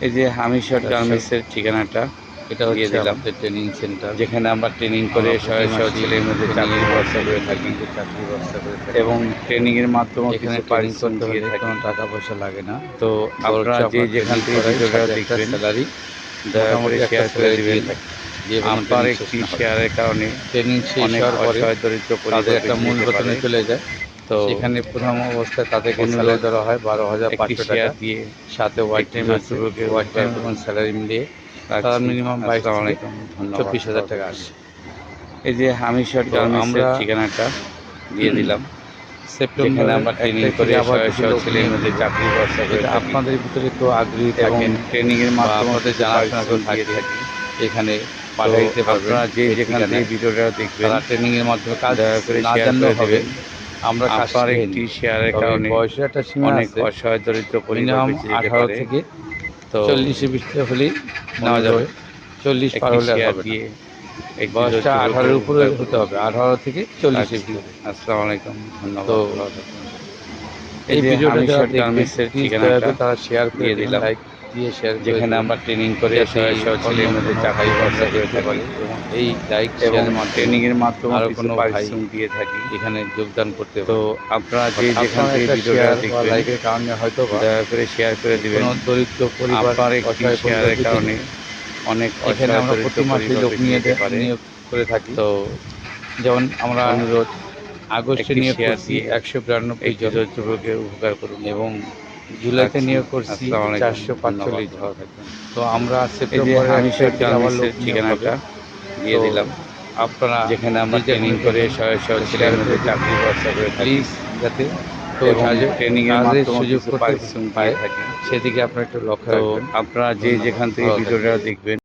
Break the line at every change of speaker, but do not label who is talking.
এই যে হামিশট গার্মেন্টসের ঠিকানাটা
এটা
দিয়ে দিলাম।
ট্রেনিং সেন্টার
যেখানে আমরা ট্রেনিং করে শয়ে
প্রতি
ছেলের মধ্যে চাকরির ব্যবস্থা করে থাকি।
কিন্তু চাকরির ব্যবস্থা করে থাকি।
এবং ট্রেনিং এর মাধ্যমে
এখানে
পারিশ্রমিক
করতে
দিয়ে থাকি।
কোনো টাকা পয়সা লাগে না।
তো আপনারা যে যেখান থেকে ভিডিওটা দেখবেন
স্যালারি
দয়া করে শেয়ার করে দিবেন। একটি শেয়ারের কারণে
ট্রেনিং শেষ হওয়ার পরে একটা মূল বেতনে চলে যায়।
তো
সেখানে প্রথম অবস্থায় তাদেরকে স্যালারি দেওয়া হয় বারো হাজার পাঁচশো টাকা।
দিয়ে
সাথে ওয়াইট টাইম ওয়াইট টাইম এবং স্যালারি মিলিয়ে। তারা মিনিমাম বাইশ চব্বিশ হাজার টাকা আসে
এই যে গার্মেন্টসের
আমরা-
ঠিকানাটা দিয়ে দিলাম।
সেপ্টেম্বর
আমরা ট্রেনিং করে শয়ে শয়ে ছেলের মধ্যে চাকরির ব্যবস্থা করে
আপনাদের ভিতরে কেউ আগ্রহী থাকেন
ট্রেনিং এর
বা
মাধ্যমে দিয়ে
থাকে এখানে
তো
পাঠিয়ে দিতে পারবেন।
আপনারা যে যেখান ভিডিওটা দেখবেন
তারা ট্রেনিং এর মাধ্যমে কাজ
করে
না জানলেও হবে। আমরা
আপনার একটি শেয়ারের কারণে
বয়সের একটা সীমা
অনেক অসহায় দরিদ্র বেঁচে
আঠারো থেকে
তো
চল্লিশের ভিতরে হলেই নেওয়া যাবে। চল্লিশ পার হলে
দিয়ে
বয়সটা আঠারোর উপরে হতে হবে। আঠারো থেকে
রাখছি।
ভিতরে
আসসালামু আলাইকুম। ধন্যবাদ।
তো
এই
ভিডিওটা তারা শেয়ার করে
দিলাম।
লাইক
যেখানে আমরা ট্রেনিং করে ছেলের মধ্যে চাকরির ব্যবস্থা করে থাকি
এই লাইক
এবং
শেয়ার মাধ্যমে
ট্রেনিং এর মাধ্যমে আরও
কোনো ভাই
পারিশ্রমিক দিয়ে থাকি।
এখানে যোগদান করতে
তো আপনারা যে যেখান থেকে ভিডিওটা দেখবেন
লাইকের কারণে হয়তো
দয়া করে শেয়ার করে দিবেন।
দরিদ্র পরিবার
একটি শেয়ারের কারণে অনেক
এখানে আমরা প্রতি মাসে লোক নিয়ে নিয়োগ করে থাকি।
তো
যেমন আমরা
অনুরোধ
আগস্টে নিয়োগ করছি একশো বিরানব্বই জন।
দরিদ্রকে উপকার করুন।
এবং জুলাইতে নিয়োগ করছি চারশো পাঁচচল্লিশ ঘর তো আমরা সেপ্টেম্বরে নিয়োগ
ঠিকানাটা দিয়ে দিলাম।
আপনারা
যেখানে আমরা ট্রেনিং করে ছেলের মধ্যে চাকরি ব্যবস্থা করে
প্লিজ যাতে তো
ট্রেনিং এর
সুযোগ
কিছু
করতে
পারিশ্রমিক
পায় সেদিকে আপনার একটু লক্ষ্য
আপনারা যে যেখান থেকে ভিডিওটা দেখবেন